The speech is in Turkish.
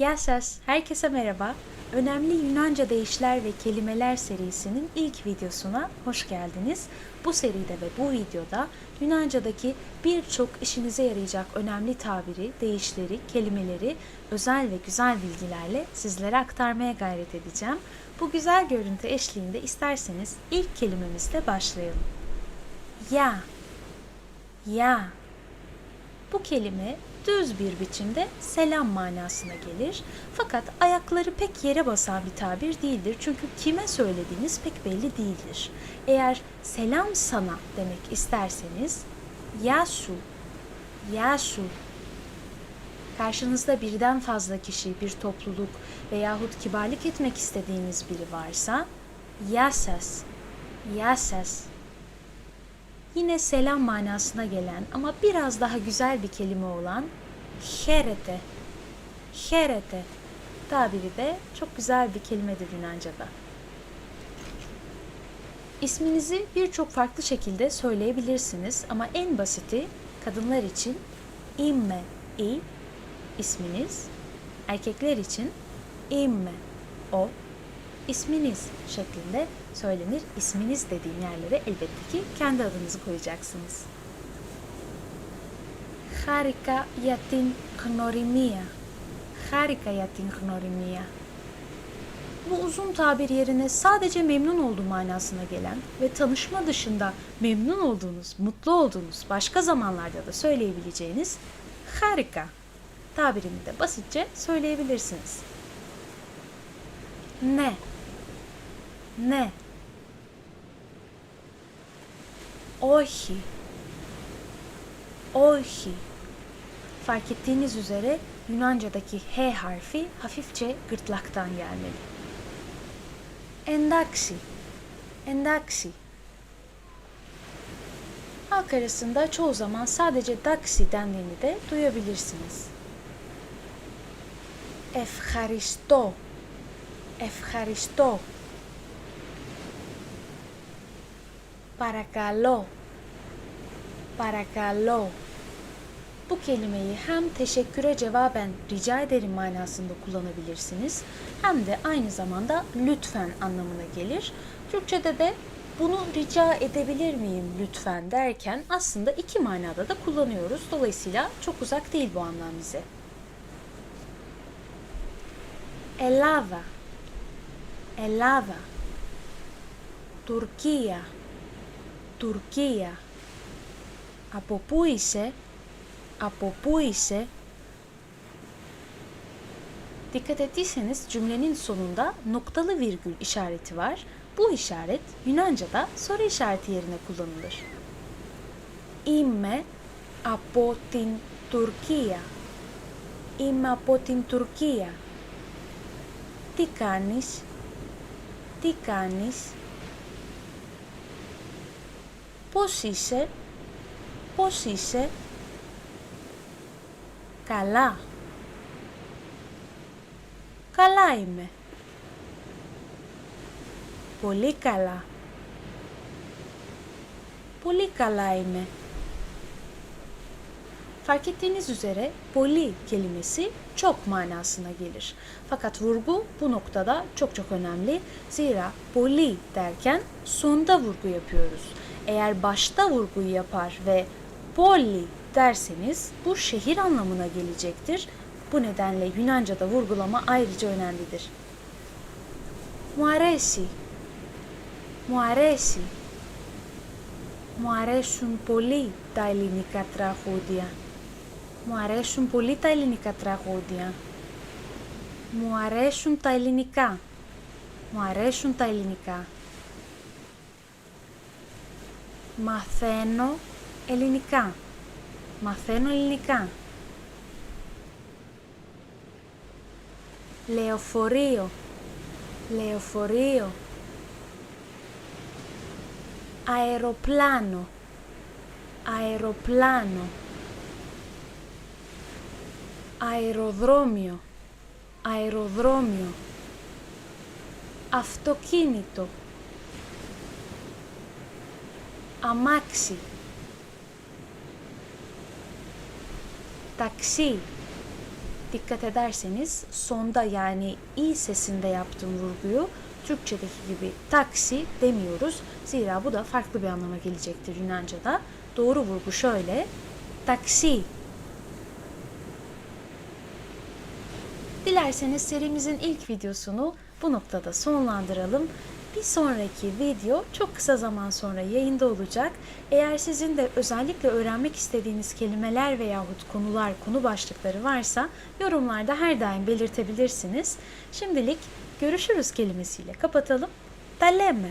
Ses, herkese merhaba. Önemli Yunanca deyişler ve kelimeler serisinin ilk videosuna hoş geldiniz. Bu seride ve bu videoda Yunanca'daki birçok işinize yarayacak önemli tabiri, deyişleri, kelimeleri özel ve güzel bilgilerle sizlere aktarmaya gayret edeceğim. Bu güzel görüntü eşliğinde isterseniz ilk kelimemizle başlayalım. Ya, ya. Bu kelime düz bir biçimde selam manasına gelir. Fakat ayakları pek yere basan bir tabir değildir. Çünkü kime söylediğiniz pek belli değildir. Eğer selam sana demek isterseniz yasu, yasu. Karşınızda birden fazla kişi, bir topluluk veyahut kibarlık etmek istediğiniz biri varsa yasas, yasas Yine selam manasına gelen ama biraz daha güzel bir kelime olan herete. Herete tabiri de çok güzel bir kelimedir Yunanca'da. İsminizi birçok farklı şekilde söyleyebilirsiniz ama en basiti kadınlar için imme i isminiz, erkekler için imme o isminiz şeklinde söylenir. İsminiz dediğim yerlere elbette ki kendi adınızı koyacaksınız. Harika για την γνωριμία. Harika για την γνωριμία. Bu uzun tabir yerine sadece memnun olduğu manasına gelen ve tanışma dışında memnun olduğunuz, mutlu olduğunuz başka zamanlarda da söyleyebileceğiniz harika tabirini de basitçe söyleyebilirsiniz. Ne? Ne? Όχι. Όχι. Fark ettiğiniz üzere Yunanca'daki H harfi hafifçe gırtlaktan gelmeli. Endaksi. Endaksi. Halk arasında çoğu zaman sadece daksi dendiğini de duyabilirsiniz. Ευχαριστώ. Ευχαριστώ. Παρακαλώ. Παρακαλώ. Bu kelimeyi hem teşekküre cevaben rica ederim manasında kullanabilirsiniz hem de aynı zamanda lütfen anlamına gelir. Türkçede de bunu rica edebilir miyim lütfen derken aslında iki manada da kullanıyoruz. Dolayısıyla çok uzak değil bu anlam bize. Ελλάδα, Ελλάδα, Τουρκία, Τουρκία. Από πού είσαι, από πού είσαι. Dikkat ettiyseniz cümlenin sonunda noktalı virgül işareti var. Bu işaret Yunanca'da soru işareti yerine kullanılır. Είμαι από την Τουρκία. Είμαι από την Τουρκία. Τι κάνεις, τι κάνεις, πώς είσαι, πώς είσαι, καλά, καλά είμαι, πολύ καλά, πολύ καλά είμαι. Fark ettiğiniz üzere poli kelimesi çok manasına gelir. Fakat vurgu bu noktada çok çok önemli. Zira poli derken sonda vurgu yapıyoruz. Eğer başta vurguyu yapar ve poli derseniz bu şehir anlamına gelecektir. Bu nedenle Yunanca'da vurgulama ayrıca önemlidir. Mu aresi. Mu aresi. Μου αρέσουν πολύ τα ελληνικά τραγούδια. Μου αρέσουν πολύ τα ελληνικά τραγούδια. Μου αρέσουν τα ελληνικά. Μου αρέσουν τα ελληνικά. Μαθαίνω ελληνικά. Μαθαίνω ελληνικά. Λεωφορείο. Λεωφορείο. Αεροπλάνο. Αεροπλάνο. Αεροδρόμιο. Αεροδρόμιο. Αυτοκίνητο. Αμάξι. Ταξί. dikkat ederseniz sonda yani i sesinde yaptığım vurguyu Türkçedeki gibi taksi demiyoruz. Zira bu da farklı bir anlama gelecektir Yunanca'da. Doğru vurgu şöyle. Taksi. Dilerseniz serimizin ilk videosunu bu noktada sonlandıralım. Bir sonraki video çok kısa zaman sonra yayında olacak. Eğer sizin de özellikle öğrenmek istediğiniz kelimeler veyahut konular, konu başlıkları varsa yorumlarda her daim belirtebilirsiniz. Şimdilik görüşürüz kelimesiyle kapatalım. Tallemme.